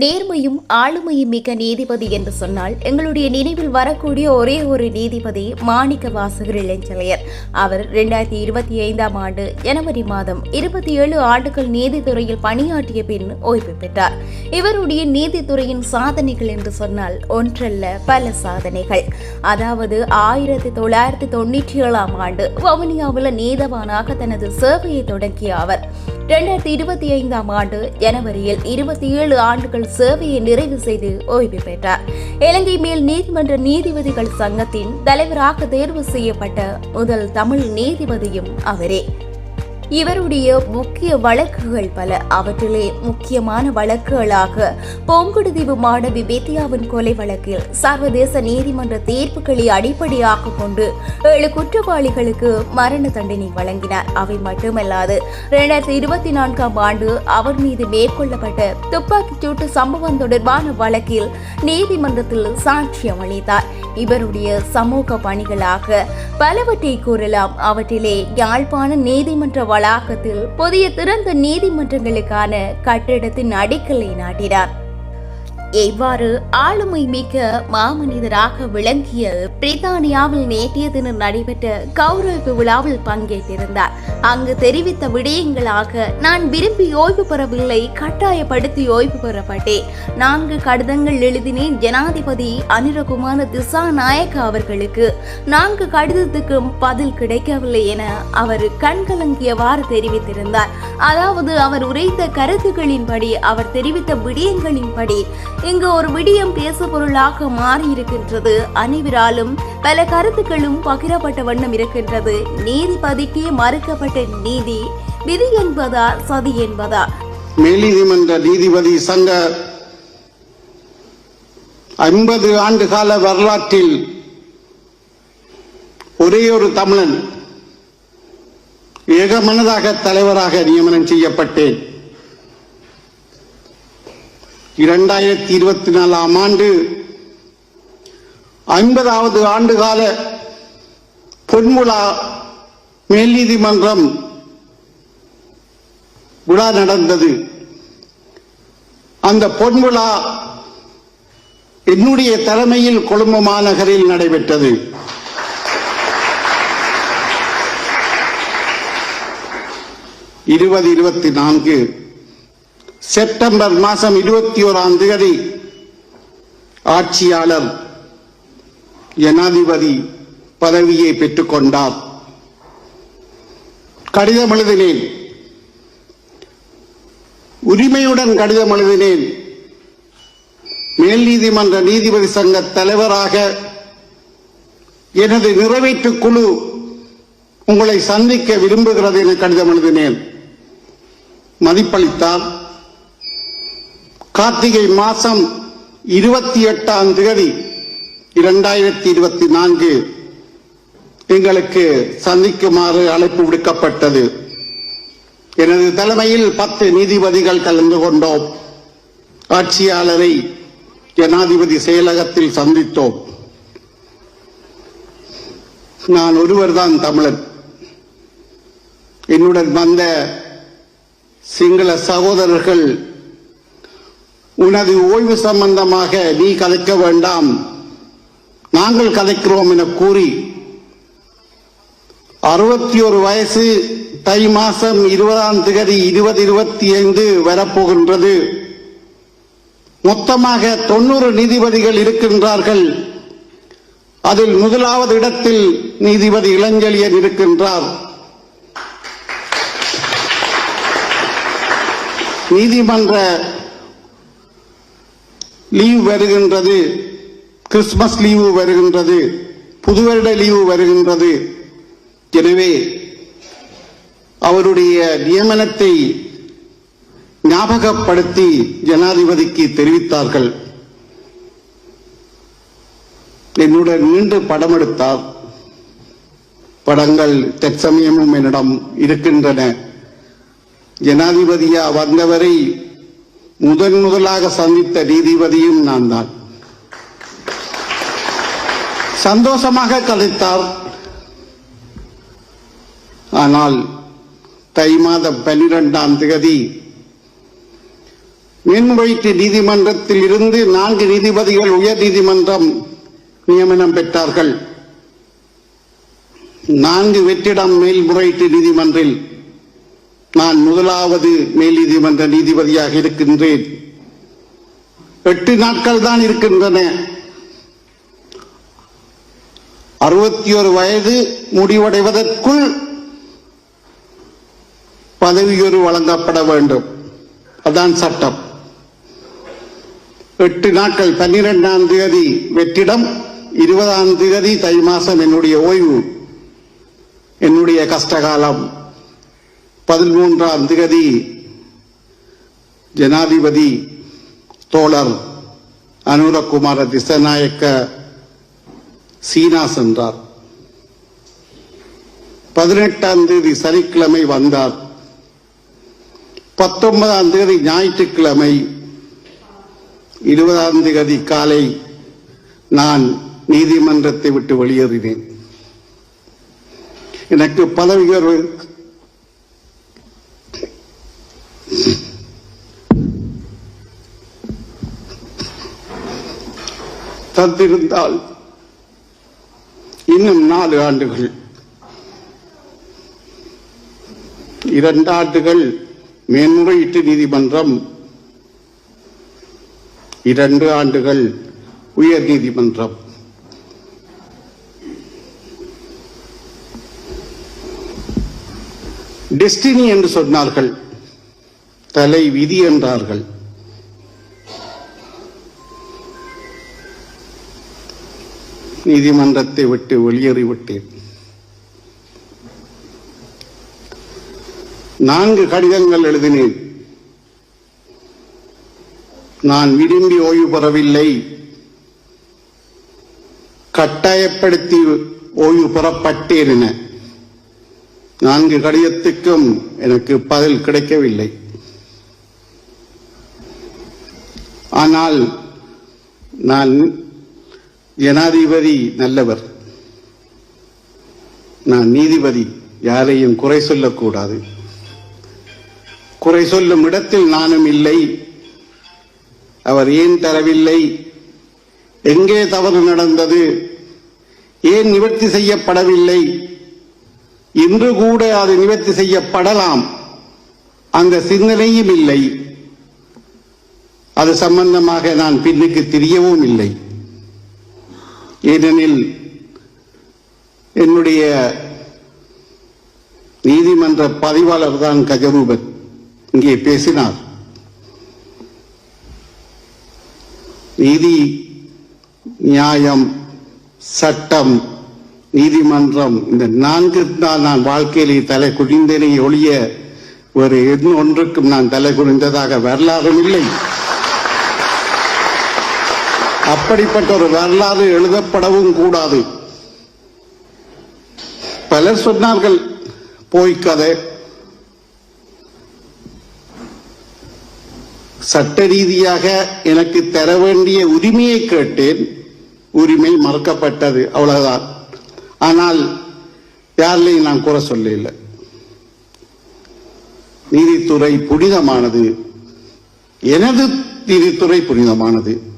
நேர்மையும் ஆளுமையும் மிக்க நீதிபதி என்று சொன்னால் எங்களுடைய நினைவில் வரக்கூடிய ஒரே ஒரு நீதிபதி மாணிக்க வாசகர் இளஞ்சலையர் அவர் இரண்டாயிரத்தி இருபத்தி ஐந்தாம் ஆண்டு ஜனவரி மாதம் இருபத்தி ஏழு ஆண்டுகள் நீதித்துறையில் பணியாற்றிய பின் ஓய்வு பெற்றார். இவருடைய நீதித்துறையின் சாதனைகள் என்று சொன்னால் ஒன்றல்ல பல சாதனைகள். அதாவது ஆயிரத்தி தொள்ளாயிரத்தி தொண்ணூற்றி ஏழாம் ஆண்டு வவுனியாவில் நீதவானாக தனது சேவையை தொடங்கிய அவர். இரண்டாயிரத்தி இருபத்தி ஐந்தாம் ஆண்டு ஜனவரியில் இருபத்தி ஏழு ஆண்டுகள் சேவையை நிறைவு செய்து ஓய்வு பெற்றார். இலங்கை மேல் நீதிமன்ற நீதிபதிகள் சங்கத்தின் தலைவராக தேர்வு செய்யப்பட்ட முதல் தமிழ் நீதிபதியும் அவரே. இவருடைய முக்கிய வழக்குகள் பல. அவற்றிலே முக்கியமான வழக்குகளாக பொங்குடுதீவு மாணவி வித்யாவின் கொலை வழக்கில் சர்வதேச நீதிமன்ற தீர்ப்புகளை அடிப்படையாக கொண்டு ஏழு குற்றவாளிகளுக்கு மரண தண்டனை வழங்கினார். அவை மட்டுமல்லாது இரண்டாயிரத்தி இருபத்தி நான்காம் ஆண்டு அவர் மீது மேற்கொள்ளப்பட்ட துப்பாக்கிச் சூட்டு சம்பவம் தொடர்பான வழக்கில் நீதிமன்றத்தில் சாட்சியம் அளித்தார். இவருடைய சமூக பணிகளாக பலவற்றை கூறலாம். அவற்றிலே யாழ்ப்பாண நீதிமன்ற வளாகத்தில் புதிய திறந்த நீதிமன்றங்களுக்கான கட்டிடத்தின் அடிக்கலை நாட்டினார். எவ்வாறு ஆளுமை மிக்க மாமனிதராக விளங்கிய பிரித்தானியாவில் நேற்றைய தினம் நடைபெற்ற கௌரவ விழாவில் பங்கேற்றிருந்தார். அங்கு தெரிவித்த விடயங்களாக நான் விரும்பி ஓய்வு பெறவில்லை கட்டாயப்படுத்தி ஓய்வு பெறப்பட்டேன். நான்கு கடிதங்கள் எழுதினேன் ஜனாதிபதி அனிரகுமார திசாநாயக்க அவர்களுக்கு. நான்கு கடிதத்துக்கும் பதில் கிடைக்கவில்லை என அவர் கண்கலங்கியவாறு தெரிவித்திருந்தார். அதாவது அவர் உரைத்த கருத்துக்களின்படி அவர் தெரிவித்த விடயங்களின்படி இங்கு ஒரு விடியம் பேசு பொருளாக மாறியிருக்கின்றது. அனைவராலும் பல கருத்துக்களும் பகிரப்பட்ட வண்ணம் இருக்கின்றது. நீதிபதிக்கு மறுக்கப்பட்ட நீதி விதி என்பதா சதி என்பதா? மேல்நீதிமன்ற நீதிபதி சங்க ஐம்பது ஆண்டு கால வரலாற்றில் ஒரே ஒரு தமிழன் ஏகமனதாக தலைவராக நியமனம் செய்யப்பட்டேன். இரண்டாயிரத்தி இருபத்தி நாலாம் ஆண்டு ஐம்பதாவது ஆண்டுகால பொன்முலா மேல் நீதிமன்றம் விழா நடந்தது. அந்த பொன்விழா என்னுடைய தலைமையில் கொழும்பு மாநகரில் நடைபெற்றது. இருபது இருபத்தி நான்கு செப்டம்பர் மாதம் இருபத்தி ஓராம் தேதி ஆட்சியாளர் ஜனாதிபதி பதவியை பெற்றுக்கொண்டார். கடிதம் எழுதினேன். உரிமையுடன் கடிதம் எழுதினேன். மேல் நீதிமன்ற நீதிபதி சங்க தலைவராக எனது நிறைவேற்று குழு உங்களை சந்திக்க விரும்புகிறது என கடிதம் எழுதினேன். மதிப்பளித்தார். கார்த்திகை மாசம் இருபத்தி எட்டாம் தேதி இரண்டாயிரத்தி இருபத்தி நான்கு எங்களுக்கு சந்திக்குமாறு அழைப்பு விடுக்கப்பட்டது. எனது தலைமையில் பத்து நீதிபதிகள் கலந்து கொண்டோம். ஆட்சியாளரை ஜனாதிபதி செயலகத்தில் சந்தித்தோம். நான் ஒருவர்தான் தமிழன். என்னுடன் வந்த சிங்கள சகோதரர்கள் உனது ஓய்வு சம்பந்தமாக நீ கதைக்க வேண்டாம். நாங்கள் கதைக்கிறோம் என கூறி அறுபத்தி ஒரு வயசு தை மாசம் இருபதாம் திகதி இருபது இருபத்தி ஐந்து வரப்போகின்றது. மொத்தமாக தொண்ணூறு நீதிபதிகள் இருக்கின்றார்கள். அதில் முதலாவது இடத்தில் நீதிபதி இளஞ்செழியன் இருக்கின்றார். நீதிமன்ற லீவ் வருகின்றது. கிறிஸ்துமஸ் லீவு வருகின்றது. புது வருட லீவு வருகின்றது. எனவே அவருடைய நியமனத்தை ஞாபகப்படுத்தி ஜனாதிபதிக்கு தெரிவித்தார்கள். என்னுடன் மீண்டும் படம் எடுத்தார். படங்கள் தற்சமயமும் என்னிடம் இருக்கின்றன. ஜனாதிபதியா வந்தவரை முதன் முதலாக சந்தித்த நீதிபதியும் நான் தான் சந்தோஷமாக கதைத்தார் ஆனால் தை மாதம் பன்னிரெண்டாம் தேதி மேன்முறையீட்டு நீதிமன்றத்தில் இருந்து நான்கு நீதிபதிகள் உயர் நீதிமன்றம் நியமனம் பெற்றார்கள். நான்கு வெற்றிடம் மேல்முறையீட்டு நீதிமன்றில் நான் முதலாவது மேல் நீதிமன்ற நீதிபதியாக இருக்கின்றேன். எட்டு நாட்கள் தான் இருக்கின்றன. அறுபத்தி ஒரு வயது முடிவடைவதற்குள் பதவியொரு வழங்கப்பட வேண்டும். அதான் சட்டம். எட்டு நாட்கள் பன்னிரெண்டாம் தேதி வெற்றிடம் இருபதாம் தேதி தை மாசம் என்னுடைய ஓய்வு என்னுடைய கஷ்டகாலம். பதிமூன்றாம் திகதி ஜனாதிபதி தோழர் அனுரகுமார திசநாயக்க சீனா சென்றார். பதினெட்டாம் தேதி சனிக்கிழமை வந்தார். பத்தொன்பதாம் தேதி ஞாயிற்றுக்கிழமை இருபதாம் தேதி காலை நான் நீதிமன்றத்தை விட்டு வெளியேறினேன். எனக்கு பதவி உயர்வு தந்திருந்தால் இன்னும் நாலு ஆண்டுகள். இரண்டு ஆண்டுகள் மேன்முறையீட்டு நீதிமன்றம் இரண்டு ஆண்டுகள் உயர் நீதிமன்றம். டெஸ்டினி என்று சொன்னார்கள் தலை விதி என்றார்கள். நீதிமன்றத்தை விட்டு வெளியேறிவிட்டேன். நான்கு கடிதங்கள் எழுதினேன். நான் விரும்பி ஓய்வு பெறவில்லை. கட்டாயப்படுத்தி ஓய்வு பெறப்பட்டேன் என. நான்கு கடிதத்துக்கும் எனக்கு பதில் கிடைக்கவில்லை. ஆனால் நான் ஜனாதிபதி நல்லவர். நான் நீதிபதி யாரையும் குறை சொல்லக்கூடாது. குறை சொல்லும் இடத்தில் நானும் இல்லை. அவர் ஏன் தரவில்லை? எங்கே தவறு நடந்தது? ஏன் நிவர்த்தி செய்யப்படவில்லை? இன்று கூட அது நிவர்த்தி செய்யப்படலாம். அந்த சிந்தனையும் இல்லை. அது சம்பந்தமாக நான் பின்னுக்கு தெரியவும் இல்லை. ஏனெனில் என்னுடைய நீதிமன்ற பதிவாளர் தான் கஜரூபன். இங்கே பேசினார். நீதி நியாயம் சட்டம் நீதிமன்றம் இந்த நான்கு தான் நான் வாழ்க்கையிலே தலை குடிந்தேனே ஒழிய ஒரு எது ஒன்றுக்கும் நான் தலை குனிந்ததாக வரலாறும் இல்லை. அப்படிப்பட்ட ஒரு வரலாறு எழுதப்படவும் கூடாது. பலர் சொன்னார்கள் போய் கதை. சட்ட ரீதியாக எனக்கு தர வேண்டிய உரிமையை கேட்டேன். உரிமை மறுக்கப்பட்டது அவ்வளவுதான். ஆனால் யாரிலையும் நான் கூற சொல்ல இல்லை நீதித்துறை புனிதமானது. எனது நீதித்துறை புனிதமானது.